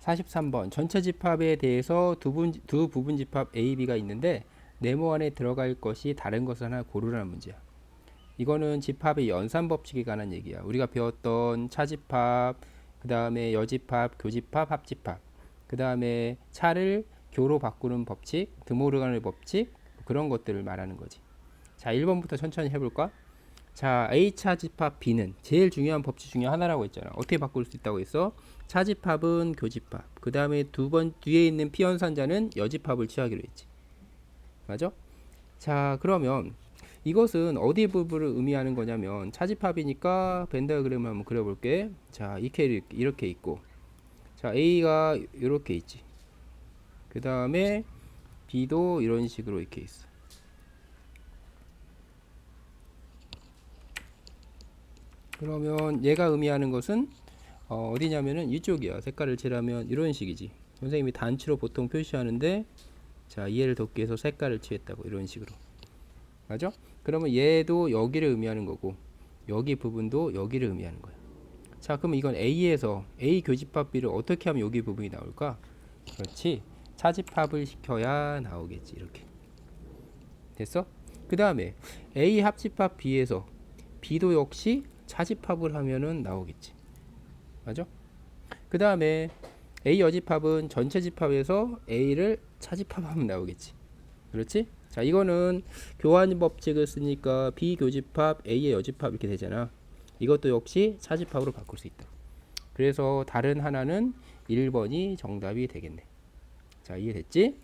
43번 전체 집합에 대해서 두, 분, 두 부분 집합 A, B가 있는데 네모 안에 들어갈 것이 다른 것을 하나 고르라는 문제야. 이거는 집합의 연산 법칙에 관한 얘기야. 우리가 배웠던 차집합, 그 다음에 여집합, 교집합, 합집합, 그 다음에 차를 교로 바꾸는 법칙, 드모르간의 법칙 그런 것들을 말하는 거지. 자, 1번부터 천천히 해볼까? 자, A 차집합 B는 제일 중요한 법칙 중에 하나라고 했잖아. 어떻게 바꿀 수 있다고 했어? 차집합은 교집합. 그 다음에 두 번 뒤에 있는 피연산자는 여집합을 취하기로 했지. 맞아? 자, 그러면 이것은 어디 부분을 의미하는 거냐면 차집합이니까 벤다그램을 한번 그려볼게. 자, 이렇게 이렇게 있고, 자 A가 이렇게 있지. 그 다음에 B도 이런 식으로 이렇게 있어. 그러면 얘가 의미하는 것은 어, 어디냐면은 이쪽이야. 색깔을 칠하면 이런 식이지. 선생님이 단추로 보통 표시하는데 자 이해를 돕기 위해서 색깔을 칠했다고 이런 식으로. 맞아? 그러면 얘도 여기를 의미하는 거고 여기 부분도 여기를 의미하는 거야. 자 그럼 이건 A에서 A 교집합 B를 어떻게 하면 여기 부분이 나올까? 그렇지. 차집합을 시켜야 나오겠지 이렇게. 됐어? 그 다음에 A 합집합 B에서 B도 역시 차집합을 하면은 나오겠지. 맞아? 그 다음에 A 여집합은 전체 집합에서 A를 차집합하면 나오겠지. 그렇지? 자, 이거는 교환 법칙을 쓰니까 B 교집합, A의 여집합 이렇게 되잖아. 이것도 역시 차집합으로 바꿀 수 있다. 그래서 다른 하나는 1번이 정답이 되겠네. 자, 이해됐지?